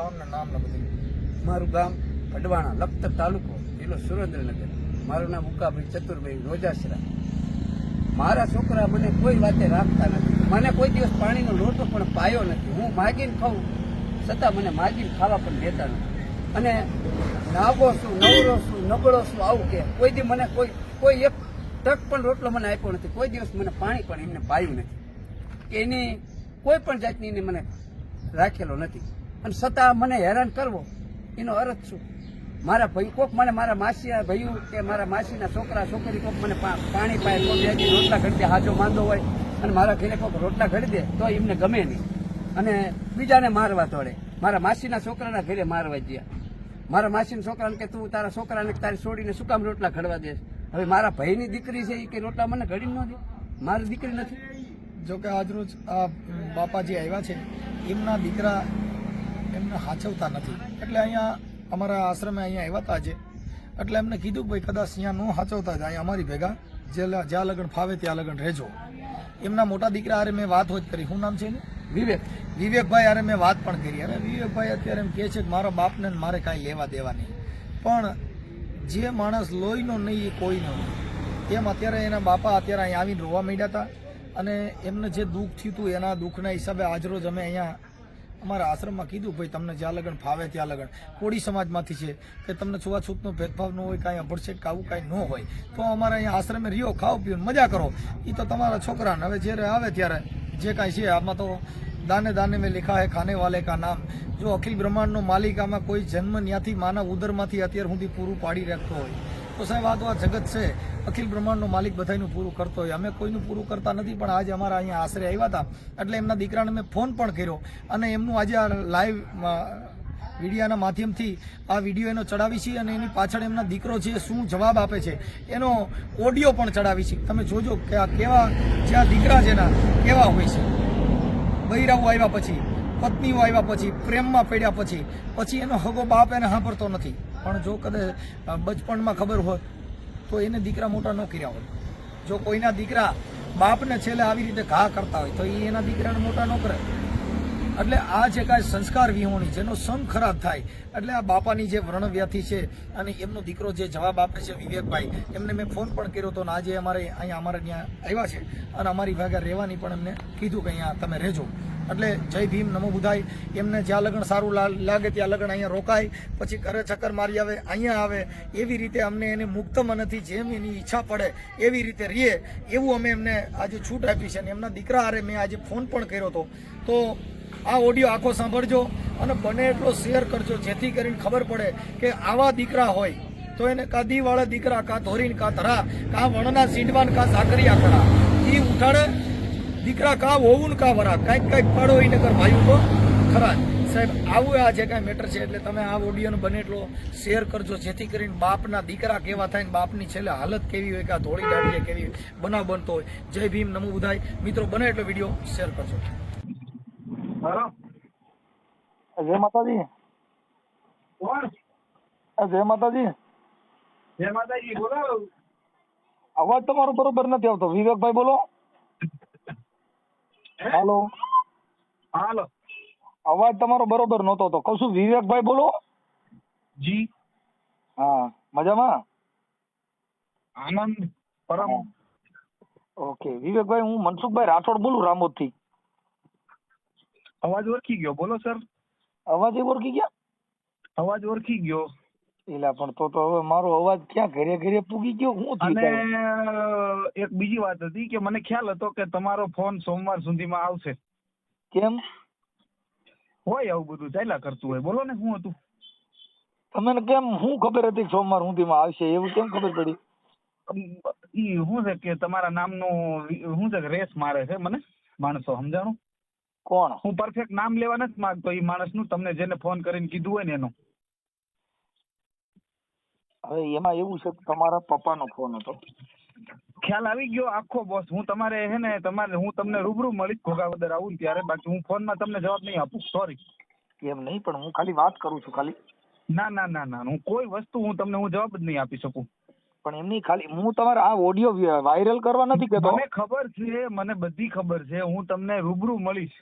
ગામના નામ ને બધું મારું ગામ અડવાણા લખતર તાલુકો, જિલ્લો સુરેન્દ્રનગર. મારું નામ ઉકાભાઈ ચતુરભાઈ રોજાસરા. મારા છોકરા મને કોઈ વાતે રાખતા નથી. મને કોઈ દિવસ પાણીનો લોટો પણ પાયો નથી. હું માગીને ખાઉં, છતાં મને માગીને ખાવા પણ દેતા નથી. અને નાગો છું, નવરો છું, નબળો છું, આવું કે. કોઈ દી મને કોઈ કોઈ એક તક પણ રોટલો મને આપ્યો નથી. કોઈ દિવસ મને પાણી પણ એમને પાયું નથી. એની કોઈ પણ જાતની એને મને રાખેલો નથી. અને છતાં મને હેરાન કરવો, એનો અર્થ શું? મારા ભાઈ, કોક મને મારા માસી ભાઈઓ કે મારા માસીના છોકરા, છોકરી કોક મને પાણી પાય, કોક રોટલા ઘડી દે, હાજો માંદો હોય, અને મારા ઘરે કોક રોટલા ઘડી દે, તો એમને ગમે નહીં. અને બીજાને મારવા તોડે મારા માસીના છોકરાના ઘરે મારવા ગયા. મારા માસીના છોકરાને કે તું તારા છોકરાને તારી છોડીને શું કામ રોટલા ઘડવા દે? હવે મારા ભાઈની દીકરી છે એ કે રોટલા મને ઘડી ન દે? મારી દીકરી નથી. જોકે આજરોજ આ બાપાજી આવ્યા છે. એમના દીકરા એમને હાચવતા નથી. એટલે અહીંયા અમારા આશ્રમે અહીંયા આવ્યા હતા આજે. એટલે એમને કીધું કે ભાઈ કદાચ અહીંયા ન હાચવતા જાય અમારી ભેગા જે જ્યાં લગ્ન ફાવે ત્યાં લગન રહેજો. એમના મોટા દીકરા હારે મેં વાત હોત કરી. શું નામ છે એનું? વિવેક. વિવેકભાઈ અરે મેં વાત પણ કરી. અરે વિવેકભાઈ અત્યારે એમ કહે છે કે મારા બાપને મારે કાંઈ લેવા દેવા નહીં પણ જે માણસ લોહીનો નહીં એ કોઈનો નહીં. એમ અત્યારે એના બાપા અત્યારે અહીંયા આવીને રોવા માંડ્યા હતા. અને એમને જે દુઃખ થયું હતું એના દુઃખના હિસાબે આજરોજ અમે અહીંયા અમારા આશ્રમમાં કીધું, ભાઈ, તમને જ્યાં લગ્ન ફાવે ત્યાં લગ્ન. કોળી સમાજમાંથી છે કે તમને છૂવાછૂતનો ભેદભાવ ન હોય, કાંઈ અભડછેક કે આવું કાંઈ ન હોય, તો અમારે અહીંયા આશ્રમે રહ્યો, ખાઓ, પીઓ, મજા કરો. એ તો તમારા છોકરાને હવે જ્યારે આવે ત્યારે જે કાંઈ છે, આમાં તો દાને દાને મેં લિખા હે, ખાને વાલે કા નામ. જો અખિલ બ્રહ્માંડનો માલિક આમાં કોઈ જન્મ ન્યાથી, માનવ ઉદરમાંથી અત્યાર સુધી પૂરું પાડી રાખતો હોય તો સાહેબ, આ તો આ જગત છે. અખિલ બ્રહ્માંડનો માલિક બધાનું પૂરું કરતો હોય. અમે કોઈનું પૂરું કરતા નથી, પણ આજે અમારા અહીંયા આશરે આવ્યા હતા. એટલે એમના દીકરાને મેં ફોન પણ કર્યો. અને એમનું આજે આ લાઈવ મીડિયાના માધ્યમથી આ વીડિયો એનો ચડાવી છે અને એની પાછળ એમના દીકરો છે શું જવાબ આપે છે. એનો ઓડિયો પણ ચડાવી છીએ તમે જોજો કે આ કેવા જ્યાં દીકરા છે એના કેવા હોય છે. બૈરાઓ આવ્યા પછી, પત્નીઓ આવ્યા પછી, પ્રેમમાં પડ્યા પછી પછી એનો હગો બાપ એને સાંભળતો નથી. પણ જો કદાચ બચપણમાં ખબર હોય, તો એને દીકરા મોટા ન કર્યા હોય. જો કોઈના દીકરા બાપને છેલ્લે આવી રીતે ઘા કરતા હોય, તો એ એના દીકરાને મોટા ન કરે. એટલે આ જે કાંઈ સંસ્કાર વિહોણી, જેનો સંગ ખરાબ થાય, એટલે આ બાપાની જે વ્રણવ્યાથી છે અને એમનો દીકરો જે જવાબ આપે છે વિવેકભાઈ, એમને મેં ફોન પણ કર્યો હતો અને આજે અમારે અહીંયા અમારે ત્યાં આવ્યા છે અને અમારી ભાગે રહેવાની પણ એમને કીધું કે અહીંયા તમે રહેજો. એટલે જય ભીમ, નમો બુધાય. એમને જ્યાં લગ્ન સારું લાગે ત્યાં લગન અહીંયા રોકાય, પછી ઘરે ચક્કર મારી આવે, અહીંયા આવે, એવી રીતે અમને એને મુક્ત મનથી જેમ એની ઈચ્છા પડે, એવી રીતે રહીએ. એવું અમે એમને આજે છૂટ આપી છે અને એમના દીકરા હારે મેં આજે ફોન પણ કર્યો હતો. તો આ ઓડિયો આખો સાંભળજો અને બને એટલો શેર કરજો, જેથી કરીને ખબર પડે કે આવા દીકરા હોય તો એને કા દીવાળા દીકરા, કાં ધોરીન, કાં ધરા, કા વણના સીંડવાન કાં સાકરિયા કરા. એ ઉઠાડે, દીકરા કા હોવું ને કા વરા. કાંઈક કાંઈક પાડો એને કર ભાઈ તો ખરા સાહેબ, આવું આ જે કાંઈ મેટર છે એટલે તમે આ ઓડિયોને બને એટલો શેર કરજો, જેથી કરીને બાપના દીકરા કેવા થાય ને બાપની છેલ્લે હાલત કેવી હોય કે આ ધોળી દાઢીએ કેવી બનાવ બનતો હોય. જય ભીમ નમો બુધાય. મિત્રો, બને એટલો વીડિયો શેર કરજો. હલો. જય માતાજી. કોણ? જય માતાજી. જય માતાજી બોલો. અવાજ તમારો બરોબર નથી આવતો. વિવેકભાઈ બોલો. હાલો. હાલો. અવાજ તમારો બરોબર નહોતો તો કઉ છું વિવેકભાઈ બોલો. જી. હા મજામાં? આનંદ પરમ. ઓકે. વિવેકભાઈ હું મનસુખભાઈ રાઠોડ બોલું રામોદથી અવાજ ઓળખી ગયો. બોલો સર. અવાજ ઓળખી ગયા? અવાજ ઓળખી ગયો. એલા પણ તો તો હવે મારો અવાજ ક્યાં ઘરે ઘરે પૂગી ગયો? હું અને એક બીજી વાત હતી કે મને ખ્યાલ હતો કે તમારો ફોન સોમવાર સુધીમાં આવશે. કેમ? હોય આવું બધું ચાલ્યા કરતું હોય. બોલો ને શું હતું? તમને કેમ હું ખબર હતી સોમવાર સુધીમાં આવશે? એવું કેમ ખબર પડી? ઈ શું છે કે તમારા નામનું શું છે કે રેસ મારે છે મને માણસો સમજાણું? કોણ? હું પરફેક્ટ નામ લેવા નથી માંગતો ઈ માણસનું તમને જેને ફોન કરીને કીધું હોય ને એનું. હવે એમાં એવું છે તમારા પપ્પાનો ફોન હતો. ખ્યાલ આવી ગયો આખો બોસ હું તમારે હે ને તમારે હું તમને રૂબરૂ મળીશ ઘોઘાવદર આવું ને ત્યારે. બાકી હું ફોનમાં તમને જવાબ નહીં આપું. સોરી એમ નહીં પણ હું ખાલી વાત કરું છું ખાલી. ના ના ના ના હું કોઈ વસ્તુ હું તમને હું જવાબ જ નહીં આપી શકું. પણ એમની ખાલી હું તમારા આ ઓડિયો વાયરલ કરવા નથી કહેતો. મને ખબર છે મને બધી ખબર છે. હું તમને રૂબરૂ મળીશ.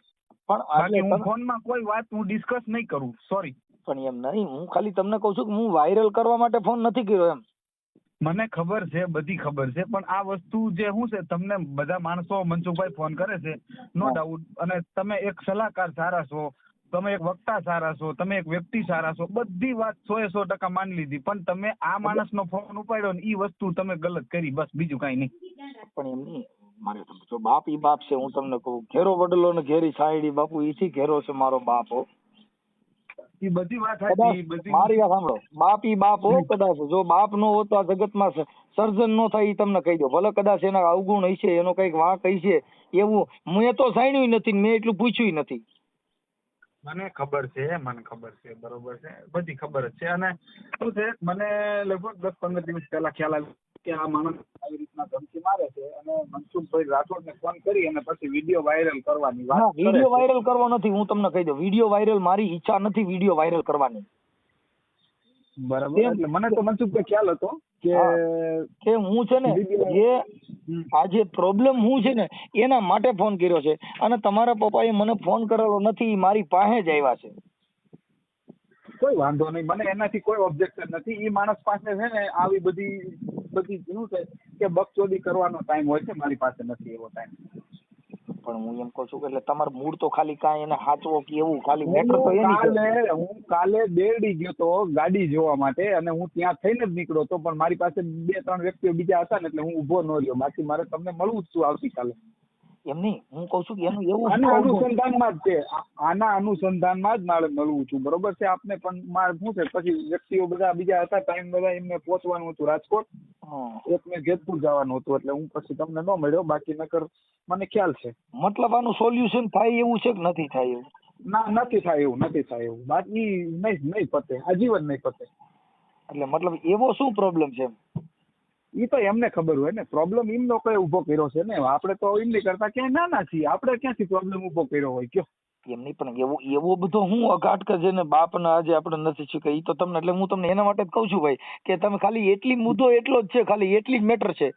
પણ હું ફોનમાં કોઈ વાત હું ડિસ્કસ નહીં કરું. સોરી પણ એમ નહીં હું ખાલી તમને કહું છું કે હું વાયરલ કરવા માટે ફોન નથી કર્યો એમ. મને ખબર છે બધી ખબર છે પણ આ વસ્તુ જે શું છે તમને બધા માણસો મનસુખભાઈ ફોન કરે છે નો ડાઉટ અને તમે એક સલાહકાર સારા છો તમે એક વક્તા સારા છો તમે એક વ્યક્તિ સારા છો બધી વાત સો એ સો ટકા માની લીધી પણ તમે આ માણસનો ફોન ઉપાડ્યો ને એ વસ્તુ તમે ગલત કરી બસ બીજું કાંઈ નહીં. પણ એમ નહીં મારે જો બાપ ઈ બાપ છે. હું તમને કહું ઘેરો વડલો ને ઘેરી સાયડી બાપુ ઈથી ઘેરો છે મારો બાપ હો? એ બધી વાત કદાચ બધી મારી વાત સાંભળો. બાપ ઈ બાપ હો કદાચ જો બાપ નો હોત તો આ જગતમાં સર્જન નો થાય ઈ તમને કહી દો. ભલે કદાચ એના અવગુણ હશે એનો કંઈક વાંક હશે એવું મેં તો સાંભળ્યું નથી મેં એટલું પૂછ્યું નથી. મને ખબર છે મને ખબર છે બરોબર છે. બધી ખબર જ છે. અને શું છે મને લગભગ દસ પંદર દિવસ પહેલા ખ્યાલ આવ્યો. કે આ માણસ આવી રીતના ધમકી મારે છે અને મનસુખભાઈ રાઠોડને ફોન કરી અને પછી વીડિયો વાયરલ કરવાની વાત વીડિયો વાયરલ કરવો નથી હું તમને કહી દઉં. વીડિયો વાયરલ મારી ઈચ્છા નથી વીડિયો વાયરલ કરવાની. બરાબર. એટલે મને તો મનસુખભાઈ ખ્યાલ હતો કે કે હું છે ને જે આ જે પ્રોબ્લેમ હું છે ને એના માટે ફોન કર્યો છે. અને તમારા પપ્પાએ મને ફોન કરેલો નથી મારી પાસે જ આવ્યા છે. કોઈ વાંધો નહીં. મને એનાથી કોઈ ઓબ્જેક્શન નથી. એ માણસ પાસે છે ને આવી બધી બધી શું છે કે બકચોદી કરવાનો ટાઈમ હોય છે. મારી પાસે નથી એવો ટાઈમ પણ હું એમ કહું છું કે એટલે તમારું મૂડ તો ખાલી કાંઈ એને હાચવો કે એવું? ખાલી મેટર તો એની કાલે હું કાલે બેરડી ગયો તો ગાડી જોવા માટે અને હું ત્યાં થઈને જ નીકળ્યો તો પણ મારી પાસે બે ત્રણ વ્યક્તિઓ બીજા હતા ને એટલે હું ઊભો ન રહ્યો. બાકી મારે તમને મળવું જ છું આવતીકાલે. એમ નહીં. હું કહું છું કે એનું એવું આના અનુસંધાનમાં જ છે. આના અનુસંધાનમાં જ મારે મળવું છું. બરોબર છે? આપને પણ મારે શું છે? પછી વ્યક્તિઓ બધા બીજા હતા ટાઈમ બધા એમને પહોંચવાનું હતું રાજકોટ. એક મેં જેતપુર જવાનું હતું એટલે હું પછી તમને ન મળ્યો. બાકી નકર મને ખ્યાલ છે. મતલબ આનું સોલ્યુશન થાય એવું છે કે નથી થાય એવું? ના નથી થાય એવું નથી થાય એવું. બાકી નહીં નહીં પતે. આજીવન નહીં પતે. એટલે મતલબ એવો શું પ્રોબ્લેમ છે ઈ તો એમને ખબર હોય ને. પ્રોબ્લેમ એમ લોકોએ ઊભો કર્યો છે ને? આપણે તો એમ નહીં કરતા ક્યાંય નાના છીએ. આપણે ક્યાંથી પ્રોબ્લેમ ઊભો કર્યો હોય? કયો? એમ નહીં પણ એવો એવો બધો હું અઘાટ કે જેને બાપને આજે આપણે નથી શીખ્યા એ તો તમને એટલે હું તમને એના માટે જ કહું છું ભાઈ કે તમે ખાલી એટલી મુદ્દો એટલો જ છે ખાલી એટલી જ મેટર છે.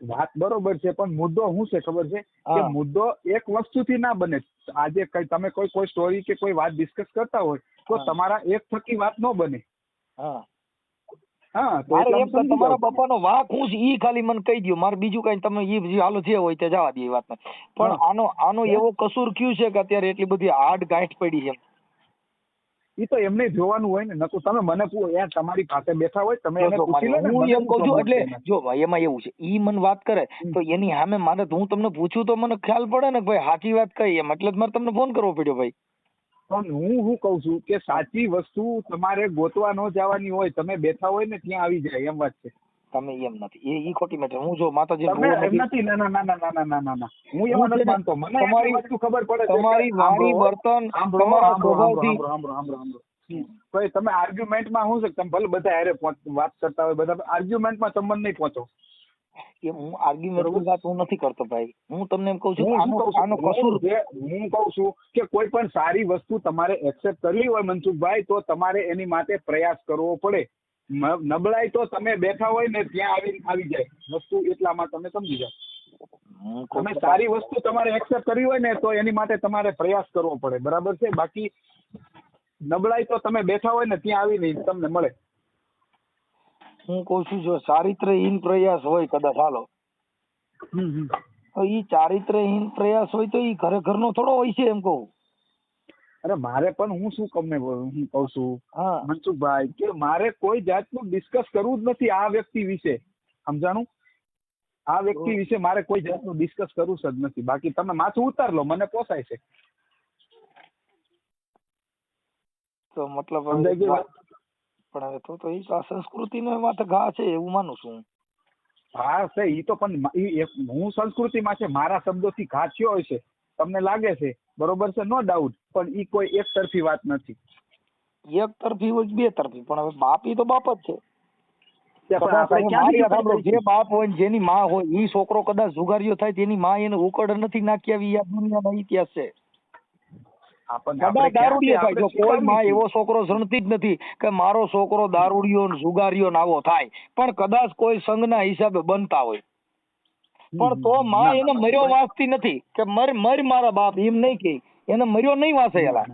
વાત બરોબર છે પણ મુદ્દો શું છે ખબર છે? કે મુદ્દો એક વસ્તુથી ના બને. આજે કઈ તમે કોઈ કોઈ સ્ટોરી કે કોઈ વાત ડિસ્કસ કરતા હોય તો તમારા એક થકી વાત ન બને. હા. હા તમારા. પપ્પાનો વાંક હું ઈ ખાલી મને કહી દયો. મારે બીજું કઈ તમે ઈ હાલો જે હોય તે જવા દે એ વાતને. પણ આનો આનો એવો કસૂર ક્યુ છે કે અત્યારે એટલી બધી હાર્ડ ગાંઠ પડી છે? ઈ તો એમને જોવાનું હોય ને. નકુ તમે મને કહો યાર તમારી પાસે બેઠા હોય તમે એને પૂછી લો હું એમ કહું છું એટલે જો ભાઈ એમાં એવું છે. ઈ મને વાત કરે તો એની સામે મારે હું તમને પૂછું તો મને ખ્યાલ પડે ને ભાઈ સાચી વાત કઈ એમ. એટલે જ મારે તમને ફોન કરવો પડ્યો ભાઈ. પણ હું શું કઉ છું કે સાચી વસ્તુ તમારે ગોતવા ન જવાની હોય તમે બેઠા હોય ને ત્યાં આવી જાય એમ વાત છે. તમે એમ નથી. એ ઈ ખોટી મેટર. હું જો માતાજી એમ નથી ના ના ના ના ના ના ના ના. હું એમાં નથી માનતો મને તમારી- વસ્તુ ખબર પડે તમારી વાણી વર્તન તમારા સ્વભાવથી સાંભળો. તમે આર્ગ્યુમેન્ટમાં શું છે તમે ભલે બધા હારે વાત કરતા હોય બધા આર્ગ્યુમેન્ટમાં સંબંધ નહીં પહોંચો. એ હું આર્ગ્યુમેન્ટ વાત હું નથી કરતો ભાઈ. હું તમને એમ કહું છું આનો આનો કસૂર હું કહું છું કે કોઈ પણ સારી વસ્તુ તમારે એક્સેપ્ટ કરવી હોય મનસુખભાઈ તો તમારે એની માટે પ્રયાસ કરવો પડે. નબળાઈ તો તમે બેઠા હોય ને ત્યાં આવી આવી જાય. વસ્તુ એટલામાં તમે સમજી જાઓ. તમે સારી વસ્તુ તમારે એક્સેપ્ટ કરવી હોય ને તો એની માટે તમારે પ્રયાસ કરવો પડે. બરાબર છે? બાકી નબળાઈ તો તમે બેઠા હોય ને ત્યાં આવીને તમને મળે. હું કહું છું જો ચારિત્રહીન પ્રયાસ હોય કદાચ હાલો. તો ઈ ચારિત્રહીન પ્રયાસ હોય તો ઈ ખરેખરનો થોડો હોય છે એમ કહું. અરે મારે પણ હું શું તમને હું કઉ છું? મનસુખભાઈ કે મારે કોઈ જાતનું ડિસ્કસ કરવું જ નથી આ વ્યક્તિ વિશે. સમજાણું? આ વ્યક્તિ વિશે મારે કોઈ જાતનું ડિસ્કસ કરવું જ નથી. બાકી તમે માથું ઉતાર લો મને પોસાય છે. તો મતલબ? પણ હવે તો તો આ સંસ્કૃતિને માથે ઘા છે એવું માનું છું હું. હા છે ઈ તો પણ મા- ઈ એક- હું સંસ્કૃતિમાં છે મારા શબ્દોથી ઘા થયો છે તમને લાગે છે બરોબર છે નો ડાઉટ પણ ઈ કોઈ એક તરફી વાત નથી. એક તરફી હોય બે તરફી પણ હવે બાપ ઈ તો બાપ જ છે. જે બાપ હોય જેની માં હોય ઈ છોકરો કદાચ જુગારીઓ થાય તેની માં એને ઉકળ નથી નાખી આવી આ દુનિયાનો ઇતિહાસ છે. આપણને દારૂડિયો થાય. જો કોઈ માં એવો છોકરો જ નથી કે મારો છોકરો દારૂડિયો ને ને આવો થાય. પણ કદાચ કોઈ સંઘના હિસાબે બનતા હોય. પણ તો માં એને મર્યો વાંચતી નથી કે મર મર મારા બાપ એમ નહીં કે. એને મર્યો નહીં વાંચે એલા.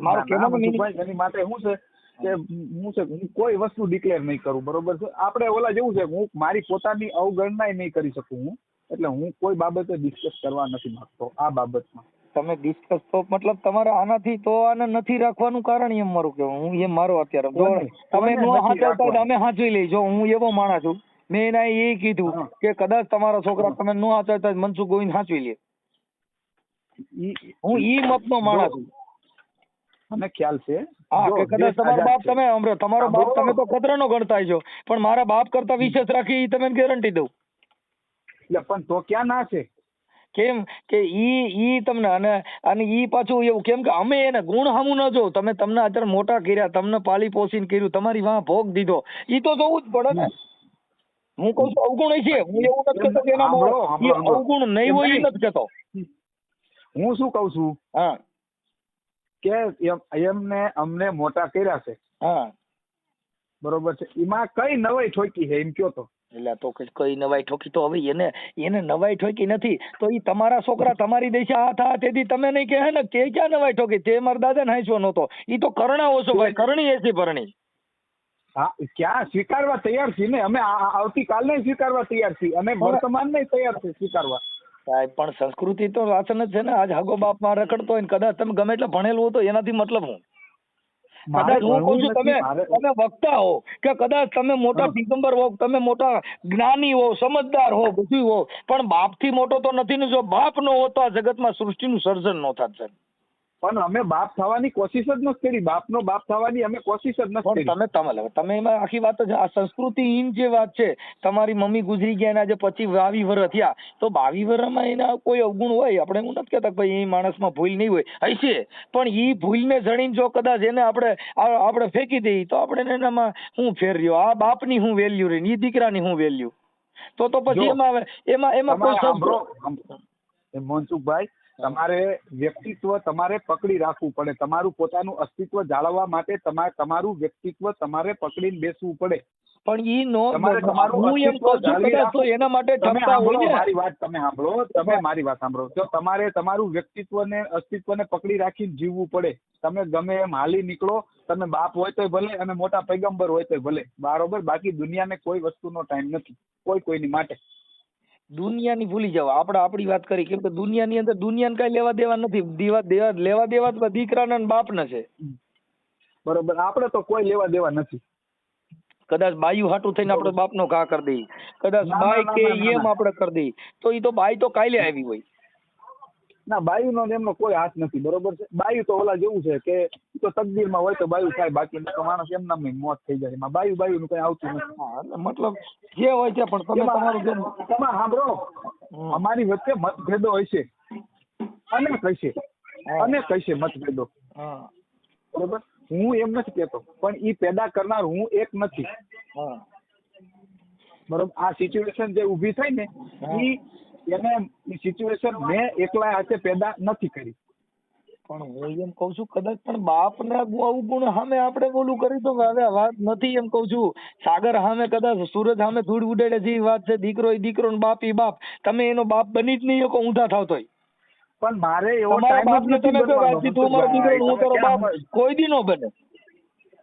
મારો કહેવાનો એની માટે શું છે કે હું છે હું કોઈ વસ્તુ ડિક્લેર નહીં કરું બરોબર છે? આપણે ઓલા જેવું છે હું મારી પોતાની અવગણના નહીં કરી શકું હું. એટલે હું કોઈ બાબતે ડિસ્કસ કરવા નથી માંગતો આ બાબતમાં. તમે ડિસ્કસ તો મતલબ તમારે આનાથી તો આને નથી રાખવાનું કારણ એમ મારું કેવું હું એમ મારો અત્યારે જો તમે નો હાચવતા તો અમે હાચવી લઈ જો હું એવો માણસ છું મેં એના એ કીધું કે કદાચ તમારા છોકરા તમે નો હાચવતા તો મનસુખ ગોવિંદ હાચવી લે. હું ઈ મતનો માણસ છું. મને ખ્યાલ છે. હા કે કદાચ તમારો બાપ તમે હમણાં તમારો બાપ તમે તો ખતરાનો ગણતા છો. પણ મારા બાપ કરતા વિશેષ રાખી ઈ તમે ગેરંટી દઉં એટલે પણ તો ક્યાં ના છે? કેમ કે ઈ ઈ તમને અને અને ઈ પાછું એવું કેમ કે અમે એને ગુણ હામું ન જો તમે તમને અત્યારે મોટા કર્યા તમને પાલી પોષીને કર્યું તમારી વાહ ભોગ દીધો. ઈ તો જોવું જ પડે ને. હું કહું છું અવગુણ છે હું એવું નથી કહેતો કે એનામાં. અવગુણ નહીં હોય એ નથી કહેતો. હું શું કઉ છું? હા. કે એમને અમને મોટા કર્યા છે. હા. બરોબર છે. એમાં કઈ નવાઈ ઠોકી છે એમ કયો તો. એટલે તો કે કઈ નવાઈ ઠોકી તો હવે એને એને નવાઈ ઠોકી નથી. તો ઈ તમારા છોકરા તમારી દેશે હાથ હા તેથી તમે નહીં કહે ને તે ક્યાં નવાઈ ઠોકી? તે મારા દાદા ને હાંસવો નહોતો. ઈ તો કરણા ઓછો ભાઈ કરણી એસી ભરણી. હા ક્યાં સ્વીકારવા તૈયાર છીએ ને? અમે આવતીકાલને સ્વીકારવા તૈયાર છીએ. અને વર્તમાનને તૈયાર છે સ્વીકારવા. સાહેબ પણ સંસ્કૃતિ તો વાસન જ છે ને. આજ હાગો બાપમાં રખડતો હોય ને કદાચ તમે ગમે એટલે ભણેલું હોય તો એનાથી મતલબ હું કદાચ હું કહું છું તમે તમે વક્તા હો કે કદાચ તમે મોટા. દિગંબર હો તમે મોટા જ્ઞાની હો સમજદાર હો બધું હો પણ બાપથી મોટો તો નથી ને જો બાપ નો હોત તો આ જગતમાં સૃષ્ટિનું સર્જન નો થાત સાહેબ પણ અમે બાપ થવાની કોશિશ જ નથી કરી. બાપનો બાપ થવાની અમે કોશિશ જ નથી કરી. તમે તમે તમે એમાં આખી વાત જ આ સંસ્કૃતિહીન જે વાત છે તમારી મમ્મી ગુજરી ગયા એના જે પછી બાવી વર થયા તો બાવી વરમાં એના કોઈ અવગુણ હોય? આપણે હું નથી કહેતા ભાઈ એ માણસમાં ભૂલ નહીં હોય. હશે પણ એ ભૂલને જણીને જો કદાચ એને આપણે આપણે ફેંકી દઈએ તો આપણે એનામાં હું ફેર રહ્યો આ બાપની હું વેલ્યુ રહી એ દીકરાની હું વેલ્યુ તો તો પછી એમાં આવે એમાં એમાં કોઈ તમારે તમારે વ્યક્તિત્વ તમારે પકડી રાખવું પડે. તમારું પોતાનું અસ્તિત્વ જાળવવા માટે તમારે તમારું વ્યક્તિત્વ તમારે પકડીને બેસવું પડે. પણ ઈ નો હું એમ અસ્તિત્વ કહું છું કદાચ તો એના માટે ઠપકા હોય ને. મારી વાત તમે સાંભળો તમે મારી વાત સાંભળો. તો તમારે તમારું વ્યક્તિત્વને અસ્તિત્વને પકડી રાખીને જીવવું પડે. તમે ગમે એમ હાલી નીકળો તમે બાપ હોય તોય ભલે અને મોટા પૈગંબર હોય તોય ભલે. બરાબર? બાકી દુનિયાને કોઈ વસ્તુનો ટાઈમ નથી. કોઈ કોઈની માટે. દુનિયાની ભૂલી જાવ આપણે આપણી વાત કરી કેમ કે દુનિયાની અંદર દુનિયાને કઈ લેવા દેવા નથી. દેવા દેવા લેવા દેવા તો દીકરાના ને બાપના છે. બરોબર. આપણે તો કોઈ લેવા દેવા નથી. કદાચ બાયું હાટું થઈને આપણે બાપનો ઘા કરી દઈએ. કદાચ ના, ના, બાઈ કે ના, ના, એમ આપડે આપણે કરી દઈએ. તો ઈ તો બાઈ તો કાલે આવી હોય. ના બાયુનો ને એમનો કોઈ હાથ નથી બરોબર છે? બાયુ તો ઓલા જેવું છે કે તો તકદીરમાં હોય તો બાયુ થાય બાકી તો માણસ એમ નામ મોત થઈ જાય. એમાં બાયુ બાયુનું કઈ આવતું નથી. મતલબ જે હોય છે પણ તમે તમારું તમે સાંભળો અમારી વચ્ચે મતભેદો હશે અને કહેશે અને કહેશે મતભેદો બરોબર? હું એમ નથી કેતો પણ ઈ પેદા કરનાર હું એક નથી. બરોબર? આ સિચ્યુએશન જે ઊભી થઈ ને ઈ એને સિચ્યુએશન મેં એકલા હાથે પેદા નથી કરી. પણ હું એમ કઉ છું કદાચ પણ બાપ ને અવગુણ સામે આપણે બોલું કરી તો હવે વાત નથી એમ કઉ છું. સાગર સામે કદાચ સૂરજ સામે ધૂળ ઉડાડે જે વાત છે દીકરો એ દીકરો ને બાપ એ બાપ. તમે એનો બાપ બની જ નહીં શકો ઊંધા થાવ તોય. પણ મારે એવો ટાઈમ નથી બનવાનો. તું મારો દીકરો હું તારો બાપ કોઈ દી નો બને.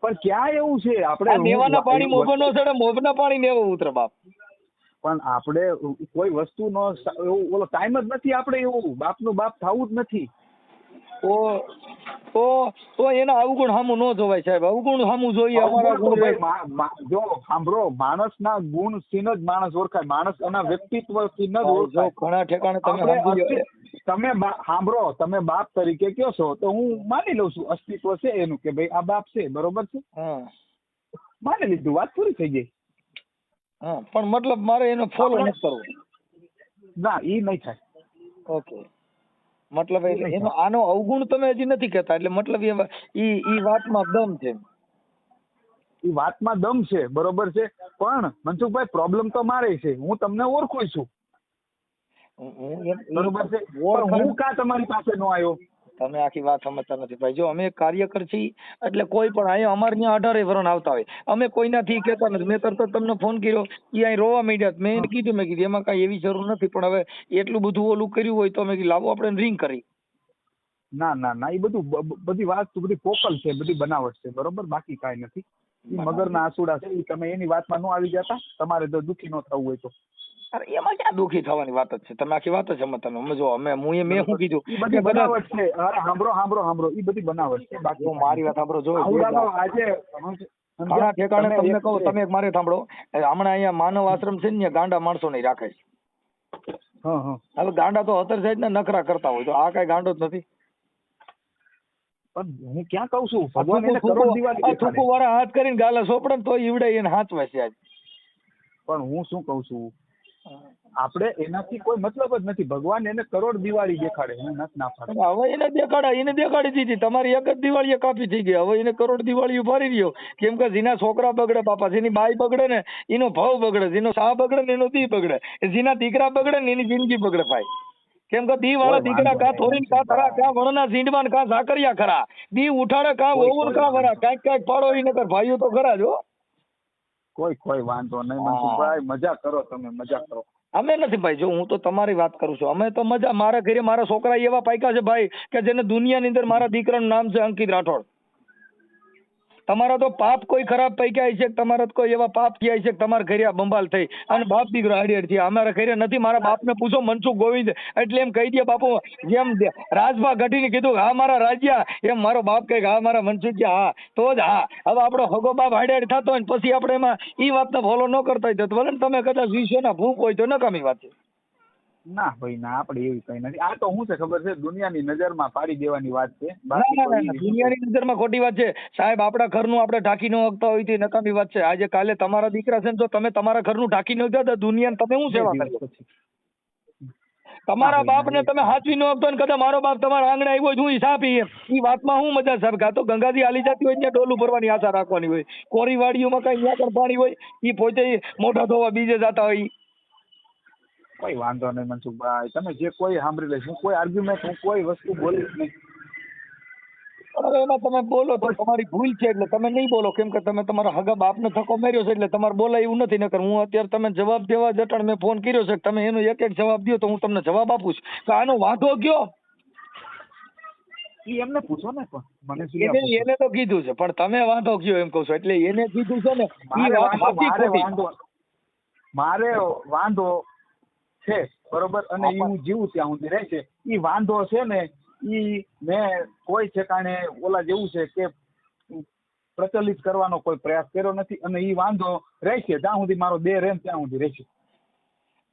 પણ ક્યાં એવું છે? આપણે નેવાના પાણી મોભનો ચડે મોભના પાણી નેવો ઉતરે બાપ. પણ આપણે કોઈ વસ્તુનો નો ઓલો ટાઈમ જ નથી આપણે એવું બાપનું બાપ થવું જ નથી. તો તો તો એના અવગુણ સામું ન જોવાય સાહેબ. અવગુણ સામું જોઈએ અમારા ગુણ જો સાંભળો માણસના ગુણથી જ માણસ ઓળખાય. માણસ એના વ્યક્તિત્વથી જ ઓળખાય. ઘણા ઠેકાણે તમે તમે સાંભળો તમે બાપ તરીકે કયો છો તો હું માની લઉં છું અસ્તિત્વ છે એનું કે ભાઈ આ બાપ છે બરોબર છે? હા. માની લીધું વાત પૂરી થઈ ગઈ. હા પણ મતલબ મારે એનો ફોલો નથી કરવો. ના એ નહીં થાય. ઓકે મતલબ એટલે એનો આનો અવગુણ તમે હજી નથી કહેતા એટલે મતલબ એ ઈ ઈ વાતમાં દમ છે. ઈ વાતમાં દમ છે બરોબર છે. પણ મનસુખભાઈ પ્રોબ્લેમ તો મારે છે. હું તમને ઓળખું છું. બરોબર છે. હું કા તમારી પાસે નો આવ્યો? તમે આખી વાત સમજતા નથી. ભાઈ જો અમે કાર્યકર છીએ એટલે કોઈ પણ અહીંયા અમારે ત્યાં અઢારે વરણ આવતા હોય. અમે કોઈનાથી કહેતા નથી. મેં તરત જ તમને ફોન કર્યો. એ અહીં રોવા માંડ્યા મેં કીધું મેં કીધું એમાં કાંઈ એવી જરૂર નથી પણ હવે એટલું બધું ઓલું કર્યું હોય તો મેં કીધું લાવો આપણે રિંગ કરી. ના ના ના એ બધું બધી વાત બધી પોકલ છે બધી બનાવટ છે બરોબર? બાકી કાંઈ નથી. મગરના આસુડા છે તમે એની વાતમાં ન આવી જતા. તમારે તો દુઃખી ન થવું હોય તો. અરે એમાં ક્યાં દુખી થવાની વાત જ છે. તમે આખી વાત જ સમજતા અમે જો અમે હું એ મેં શું કીધું? બધી બનાવટ છે. અરે સાંભળો સાંભળો સાંભળો. એ બધી બનાવટ છે. બાકી મારી વાત સાંભળો જો આજે ઘણા ઠેકાણે તમને કહું તમે એક મારે સાંભળો. હમણાં અહીંયા માનવ આશ્રમ છે ને ગાંડા માણસો નહીં રાખે છે. હં હં. હવે ગાંડા તો અતર સાઈડ ને નખરા કરતા હોય. તો આ કઈ ગાંડો જ નથી. પણ હું ક્યાં કહું છું? ભગવાન એને કરોડ દિવાળી આ વાળા હાથ કરીને ગાલા સોપડે ને તો ઈવડે એને હાથ છે પણ હું શું કહું છું? આપણે એનાથી કોઈ મતલબ જ નથી. ભગવાન એને કરોડ દિવાળી દેખાડે એને નથી ના પાડે. હવે એને દેખાડા એને દેખાડી દીધી. તમારી એક જ દિવાળી કાપી થઈ ગઈ. હવે એને કરોડ દિવાળી ઉભારી રહ્યો. કેમ કે જેના છોકરા બગડે બાપા જેની બાઈ બગડે ને એનો ભાવ બગડે જેનો સા બગડે ને એનો દી બગડે. જેના દીકરા બગડે ને એની જિંદગી બગડે ભાઈ. કેમ કે દી વાળા દીકરા કા નહીં. કા ધરા કા વણના ઝીંડવાન કા ઝાકરિયા ખરા. દી ઉઠાડે કા ઓવર કા ભરા વરા કાંઈક કાંઈક પાડો એ નકર ભાઈઓ તો ખરા જો હો. કોઈ કોઈ વાંધો નહીં. મનસુખભાઈ મજા કરો તમે મજા કરો. અમે નથી ભાઈ જો હું તો તમારી વાત કરું છું. અમે તો મજા મારા ઘરે મારા છોકરા એવા પાયકા છે ભાઈ કે જેને દુનિયાની અંદર મારા દીકરાનું નામ છે અંકિત રાઠોડ. તમારા તો પાપ કોઈ ખરાબ પૈક્યા છે તમારા કોઈ એવા પાપ થયા છે તમારા ઘરે બંબાલ થઈ. અને બાપ દીકરો હાડી હાડી અમારા ઘરે નથી, મારા બાપને પૂછો, મનસુખ ગોવિંદ, એટલે એમ કહી દે બાપુ, જેમ રાજભા ઘટીને કીધું હા, મારા રાજ્યા. એમ મારો બાપ કહે હા, મારા મનસુખ હા. તો જ, હા. હવે આપણો હગો બાપ હાડેડ થતો હોય ને, પછી આપણે એમાં વાત વાતને ફોલો ન કરતા હોય તો ભલે તમે કદાચ વિશ્વના ભૂખ હોય તો નકામી વાત છે. ના ભાઈ ના આપડે એવી કઈ નથી. આ તો શું છે ખબર છે? દુનિયાની નજરમાં પાડી દેવાની વાત છે. દુનિયાની નજરમાં ખોટી વાત છે. સાહેબ આપણા ઘરનું આપણે ઢાંકી ન શકતા હોય તે નકામી વાત છે. આજે કાલે તમારા દીકરા છે ને જો તમે તમારા ઘરનું ઢાંકી ન શકતા તો દુનિયાને તમે શું સેવા કરી તમારા બાપ ને તમે હાચવી ન આપતો ને કદાચ મારો બાપ તમારા આંગણે આવ્યો હોય હું હિસાબ એમ. વાતમાં હું મજા સાહેબ? કાં તો ગંગાજી હાલી જતી હોય ત્યાં ડોલું ભરવાની આશા રાખવાની હોય. કોરી વાડીઓમાં કઈ ત્યાં પણ પાણી હોય ઈ પોતે મોઢા ધોવા બીજે જતા હોય. કોઈ વાંધો નહીં મનસુખભાઈ તમે જે કોઈ સાંભળી લઈશ હું કોઈ આર્ગ્યુમેન્ટ હું કોઈ વસ્તુ બોલીશ નહીં. હવે એમાં તમે બોલો તો તમારી ભૂલ છે એટલે તમે નહીં બોલો. કેમ કે તમે તમારા હગા બાપને થકો માર્યો છે એટલે તમારે બોલાય એવું નથી. નકર હું અત્યારે તમે જવાબ દેવા જટણ મેં ફોન કર્યો છે. તમે એનો એક એક જવાબ દો તો હું તમને જવાબ આપું છું. કે આનો વાંધો કયો એમને પૂછો ને પણ. મને એને તો કીધું છે પણ તમે વાંધો કયો એમ કહું છો. એટલે એને કીધું છે ને મારે વાંધો છે બરોબર? અને એ હું જીવું ત્યાં સુધી રહેશે એ વાંધો છે ને એ મેં કોઈ ઠેકાણે ઓલા જેવું છે કે પ્રચલિત કરવાનો કોઈ પ્રયાસ કર્યો નથી અને એ વાંધો રહેશે જ્યાં સુધી મારો દેહ રહે ત્યાં સુધી રહેશે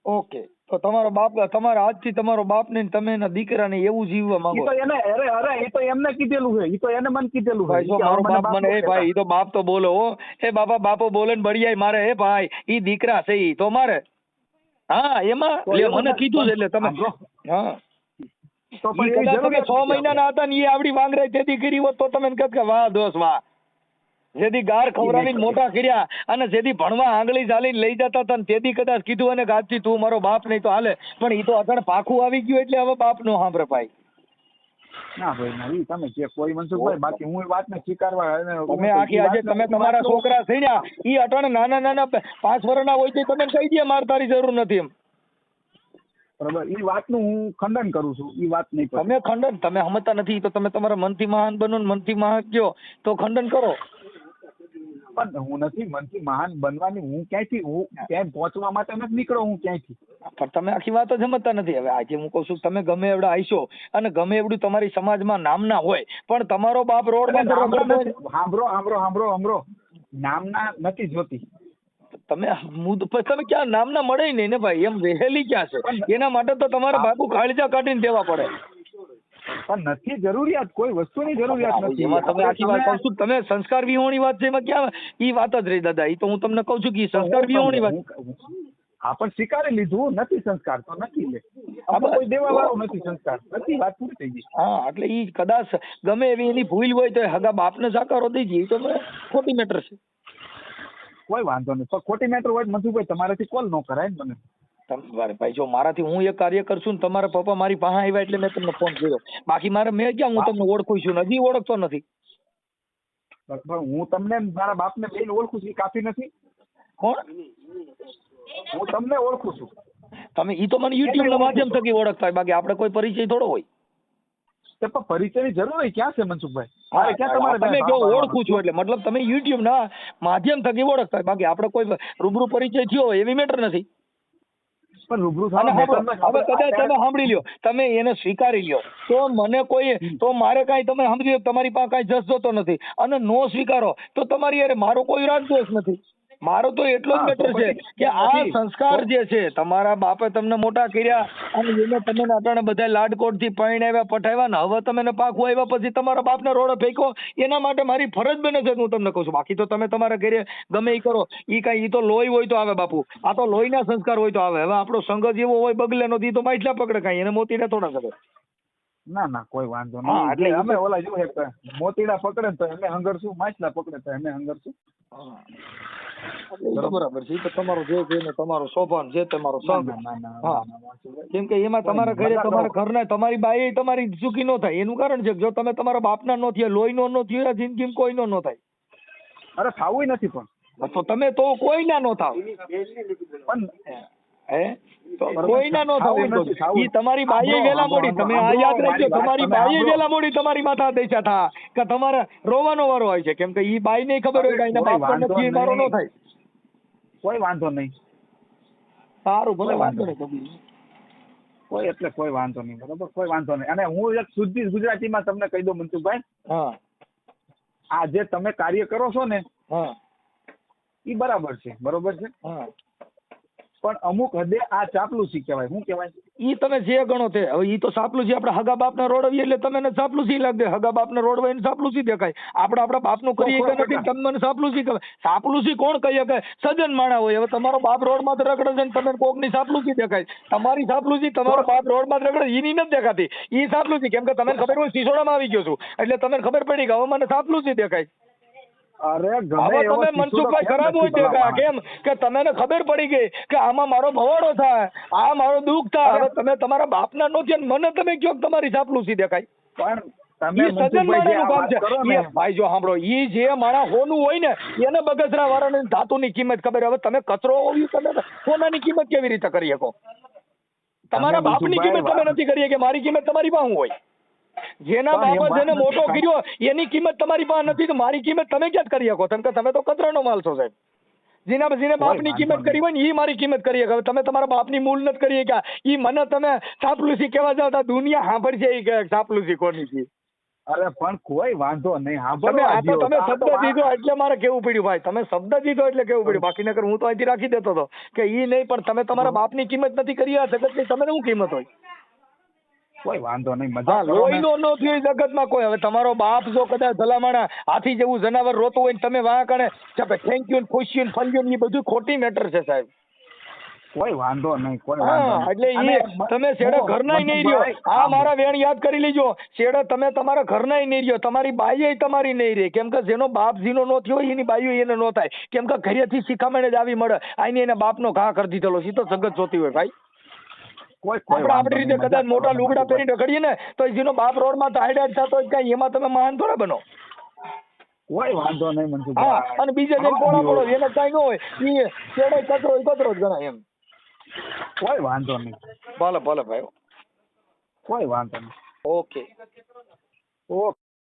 ઓકે. તો તમારો બાપ તમારા આજથી તમારો બાપ ને તમે એના દીકરાને એવું જીવવા માંગો તો એને અરે અરે એ તો એમને કીધેલું છે. એ તો એને મને કીધેલું છે. ભાઈ જો મારો બાપ મને? એ ભાઈ એ તો બાપ તો બોલો હો. એ બાપા બાપો બોલે ને બળિયાઈ મારે. હે ભાઈ ઈ દીકરા છે ઈ. તો મારે. હા એમાં મને કીધું છે એટલે તમે હા તો પણ છ મહિનાના હતા ને ઈ આવડી વાંગરાઈ તેથી કરી હોત તો તમે કહો કે વાહ દોસ્ત વાહ. જેથી ગાર ખવડાવીને મોટા કર્યા અને જેથી ભણવા આંગળી ચાલીને લઈ જતા હતા ને તેથી કદાચ કીધું અને આજથી તું મારો બાપ નહીં તો હાલે. પણ ઈ તો અગણ પાખું આવી ગયું એટલે હવે બાપ નો સાંભળે ભાઈ. ના ભાઈ ના ઈ તમે જે કોઈ મનસુખભાઈ બાકી હું એ વાતને સ્વીકારવા તમે આખી આજે તમે તમારા છોકરા થઈ થયા ઈ અટાણે નાના નાના પાંચ વર્ષના હોય તો તમે કહી દે મારે તારી જરૂર નથી એમ. બરાબર ઈ વાતનું હું ખંડન કરું છું ઈ વાત નહીં તમે ખંડન તમે સમજતા નથી તો તમે તમારા મનથી મહાન બનો ને મનથી મહાન કયો તો ખંડન કરો. પણ હું નથી મનથી મહાન બનવાની હું ક્યાંથી હું ક્યાંય પહોંચવા માટે નથી નીકળો હું ક્યાંયથી? પણ તમે આખી વાત જ સમજતા નથી. હવે આજે હું કહું છું તમે ગમે એવડા આવીશો અને ગમે એવડું તમારી સમાજમાં નામના હોય પણ તમારો બાપ રોડ. સાંભળો સાંભળો સાંભળો સાંભળો નામના નથી. જોતી. તમે તમે ક્યાં નામના મળે નહીં ને ભાઈ. એમ વહેલી ક્યાં છે? એના માટે તો તમારે બાપુ કાળજા કાઢીને દેવા પડે. પણ નથી જરૂરિયાત કોઈ વસ્તુની જરૂરિયાત નથી. એમાં તમે આખી વાત કહું છું. તમે સંસ્કાર વિહોણી વાત છે એમાં ક્યાં ઈ વાત જ રહી દાદા ઈ તો હું તમને કહું છું કે સંસ્કાર વિહોણી વાત. હા પણ સ્વીકારી લીધું નથી સંસ્કાર તો નથી લે. કોઈ દેવા વાળો નથી સંસ્કાર નથી વાત પૂરી થઈ ગઈ. હા એટલે ઈ કદાચ ગમે એવી એની ભૂલ હોય તો એ હગા બાપને સાકારો દઈ જઈએ તો ખોટી મેટર છે. કોઈ વાંધો નહીં. પણ ખોટી મેટર હોય મધુભાઈ તમારાથી કોલ ન કરાય ને મને. ભાઈ જો મારાથી હું એક કાર્ય કરશું ને તમારા પપ્પા મારી પાસે આવ્યા એટલે મેં તમને ફોન કર્યો. બાકી મારે મેં ક્યાં હું તમને ઓળખું છું નથી હજી ઓળખતો નથી. પણ હું તમને મારા બાપને બેન ઓળખું છું કાફી નથી? કોણ? હું તમને ઓળખું છું. તમે ઈ તો મને યુટ્યુબ ના માધ્યમ થકી ઓળખતા હોય. બાકી આપણે કોઈ પરિચય થોડો હોય. તે પણ પરિચયની જરૂર હોય ક્યાં છે મનસુખભાઈ? મારે ક્યાં તમારે તમે જો ઓળખું છું એટલે મતલબ તમે યુટ્યુબ ના માધ્યમ થકી ઓળખતા હોય. બાકી આપણે કોઈ રૂબરૂ પરિચય થયો હોય એવી મેટર નથી. પણ રૂબરૂ હવે કદાચ તમે સાંભળી લ્યો. તમે એને સ્વીકારી લ્યો. તો મને કોઈ તો મારે કાંઈ તમે સમજી લો તમારી પાસે કાંઈ જસ જોતો નથી. અને નો સ્વીકારો તો તમારી યાર મારો કોઈ રાગદોષ નથી. મારો તો એટલો જ મેટર છે કે આ સંસ્કાર જે છે તમારા બાપે તમને મોટા કર્યા અને એને તમે અટાણે બધા લાડકોટથી પરણાવ્યા પઠાવ્યા ને હવે તમે પાકું આવ્યા પછી તમારા બાપને રોડે ફેંકો એના માટે મારી ફરજ બને છે હું તમને કહું છું. બાકી તો તમે તમારા ઘરે ગમે એ કરો એ કાંઈ એ તો લોહી હોય તો આવે બાપુ. આ તો લોહીના સંસ્કાર હોય તો આવે. હવે આપણો સંઘ જેવો હોય બગલે નો ઈ તો માછલા પકડે કાંઈ એને મોતીને થોડા કરે ના ના કોઈ વાંધો નહીં. એટલે અમે ઓલા જો છે મોતીડા પકડે તો અમે હંગરશું માછલા પકડે તો અમે હંગરશું. બરાબર છે. તો તમારો જે છે ને તમારો સોપાન છે તમારો ના ના ના ના, હા. ના, ના, મનસુખભાઈ. કેમ કે એમાં તમારા ઘરે તમારા તમારા ઘરના તમારી બાઈ તમારી સુખી નો થાય. એનું કારણ છે કે જો તમે તમારા બાપના નો થયા લોહી નો થયો જિંદગી કોઈ નો નો થાય. અરે થાવું નથી પણ. તો તમે તો કોઈના નો થાવ. પણ હે? કોઈના નો થાવ. ઈ તમારી બાઈએ વેલા મોડી. તમે આ યાદ રાખજો તમારી બાઈએ વેલા મોડી તમારી માથા દેશા થા કે તમારે રોવાનો વારો હોય છે. કેમ કે ઈ બાઈ ને ખબર હોય કે એના કોઈ બાપ વાંધો મારો નો નહીં. થાય. કોઈ વાંધો નહીં. સારું ભલે વાંધો નહીં. કોઈ એટલે કોઈ વાંધો નહીં બરોબર? કોઈ વાંધો નહીં. અને હું એક શુદ્ધ ગુજરાતીમાં તમને કહી દઉં મનસુખભાઈ. હા. આ જે તમે કાર્ય કરો છો ને હા. એ બરાબર છે. બરોબર છે? હા. પણ અમુક હદે આ ચાપલુસી કહેવાય. શું કહેવાય? ઈ તમે જે ગણો તે હવે ઈ તો સાપલુસી આપણે હગા બાપને રોડવીએ એટલે તમે એને લાગે હગા બાપને રોડવાય એને સાપલુસી દેખાય. આપણે આપણા બાપનું કરીએ કે નથી તમે મને કહેવાય. સાપલુસી કોણ કહીએ કે સજન માણા હોય? હવે તમારો બાપ રોડમાં તો રગડે છે ને તમે કોકની સાપલુસી દેખાય. તમારી સાપલુસી તમારો બાપ રોડમાં રગડે ઈની નથી દેખાતી. ઈ સાપલુસી કેમ કે તમને ખબર હોય સિસોડામાં આવી ગયો છું. એટલે તમને ખબર પડી કે હવે મને સાપલુસી દેખાય. અરે ગમે એવો તમે મનસુખભાઈ ખરાબ હોય નથી દેખા કેમ? કે તમને ખબર પડી ગઈ કે આમાં મારો ભવાડો થાય આ મારો દુઃખ થાય. હવે તમે તમારા બાપના નો ને મને તમે કયો તમારી દેખાય. પણ ને ભાઈ જો સાંભળો ઈ જે માણા હોનું હોય ને એને બગસરા વાળાને ધાતુની કિંમત ખબર હવે તમે કચરો હોવી તમે સોનાની કિંમત કેવી રીતે કરી શકો? તમારા બાપ બાપની કિંમત તમે નથી કરી કે મારી કિંમત તમારી પાસે હોય. જેના એ વાત જેને મોટો કર્યો એની કિંમત તમારી પાસે નથી તો મારી કિંમત તમે ક્યાં કરી શકો? કે તમે તો કચરાનો માલ છો સાહેબ. જેના જેને બાપની કિંમત કરી હોય ને એ મારી કિંમત કરી હવે તમે તમારા બાપની મૂળ નથી કરી શક્યા. એ મને તમે સાપલુસી કહેવા જાવ તો દુનિયા સાંભળશે એ કે સાપલુસી કોની છે. અરે પણ કોઈ વાંધો નહીં. તમે સાંભળો આ તો તમે શબ્દ દીધો એટલે મારે કેવું પડ્યું ભાઈ? તમે શબ્દ દીધો એટલે કેવું પડ્યું? બાકી નકર હું તો અહીંથી રાખી દેતો હતો કે ઈ નહીં પણ તમે તમારા બાપની કિંમત નથી કરી આ જગતની તમે શું કિંમત હોય? કોઈ વાંધો નહીં મજા. લોહીનો ન થયો જગતમાં કોઈ. હવે તમારો બાપ જો કદાચ ભલામણા હાથી જેવું જનાવર રોતું હોય ને તમે વાહ કણે થેન્ક યુ ખુશી ને ફલ્યું ને એ બધું ખોટી મેટર છે સાહેબ. કોઈ વાંધો નહીં કોઈ વાંધો એટલે એ તમે શેડો ઘર ના નહીં રહ્યો. આ મારા વેણ યાદ કરી લેજો. શેડો તમે તમારા ઘરનાય નહીં રહ્યો. તમારી બાઈએ તમારી નહીં રહી. કેમ કે જેનો બાપ જીનો નો થયો એની બાઈઓ એને નો થાય. કેમ કે ઘરેથી શિખામણે જ આવી મળે. આઈને એના બાપનો ઘા કરી દીધેલો સીધો જગત જોતી હોય ભાઈ. આપણે રીતે કદાચ મોટા લુગડા. પહેરીને રખડીએ ને તો જેનો બાપ રોડમાં હાઈડ થતો હોય કઈ એમાં તમે મહાન થોડા બનો. કોઈ વાંધો નહીં હા અને બીજા જે પોળા પડો એને કઈ ન હોય એ ચેડે કચરો કચરો જ ગણાય એમ. કોઈ વાંધો નહીં. ભલે ભલે ભાઈ કોઈ વાંધો નહીં. ઓકે. ઓકે.